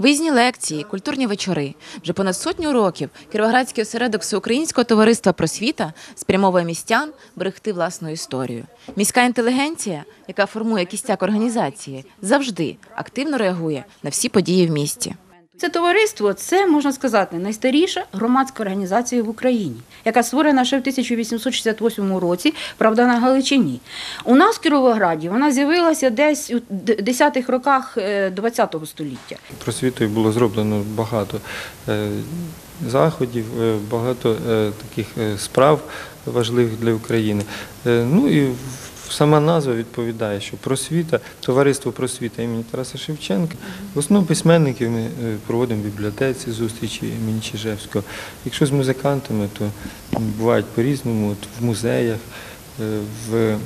Виїзні лекції, культурні вечори. Вже понад сотню років Кіровоградський осередок Всеукраїнського товариства просвіта спрямовує містян берегти власну історію. Міська інтелігенція, яка формує кістяк організації, завжди активно реагує на всі події в місті. Це товариство це можна сказати найстаріша громадська організація в Україні, яка створена ще в 1868 році, правда, на Галичині. У нас в Кіровограді вона з'явилася десь у 10-х роках ХХ століття. Просвітою було зроблено багато е, заходів, е, багато е, таких е, справ важливих для України. Е, Ну і в- сама назва відповідає, що просвіта, товариство просвіта імені Тараса Шевченка. В основному письменників ми е, проводимо в бібліотеці зустрічі імені Чижевського. Якщо з музикантами, то бувають по-різному, в музеях, е, в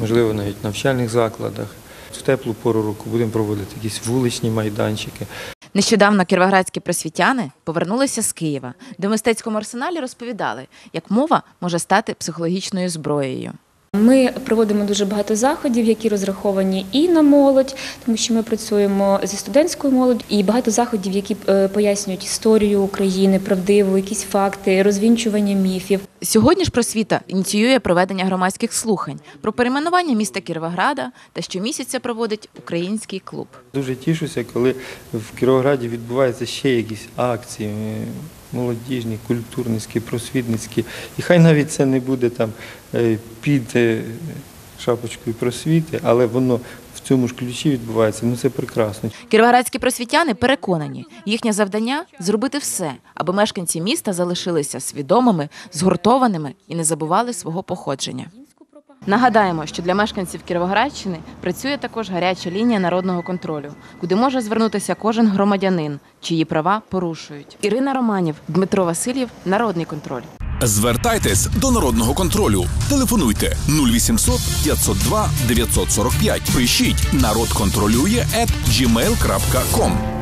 можливо навіть навчальних закладах. В теплу пору року будемо проводити якісь вуличні майданчики. Нещодавно кіровоградські просвітяни повернулися з Києва, де мистецькому арсеналі розповідали, як мова може стати психологічною зброєю. Ми проводимо дуже багато заходів, які розраховані і на молодь, тому що ми працюємо зі студентською молоддю, і багато заходів, які е, пояснюють історію України, правдиву, якісь факти, розвінчування міфів. Сьогодні ж просвіта ініціює проведення громадських слухань про перейменування міста Кіровограда та щомісяця проводить український клуб. Дуже тішуся, коли в Кіровограді відбуваються ще якісь акції молодіжні, культурницькі, просвітницькі. І хай навіть це не буде там е, під е, шапочкою просвіти, але воно в цьому ж ключі відбувається. Ну це прекрасно. Кіровоградські просвітяни переконані, їхнє завдання зробити все, аби мешканці міста залишилися свідомими, згуртованими і не забували свого походження. Нагадаємо, що для мешканців Кіровоградщини працює також гаряча лінія народного контролю, куди може звернутися кожен громадянин, чиї права порушують. Ірина Романів, Дмитро Васильєв, Народний контроль. Звертайтесь до народного контролю. Телефонуйте 0800 502 945. Пишіть народ контролює at gmail.com.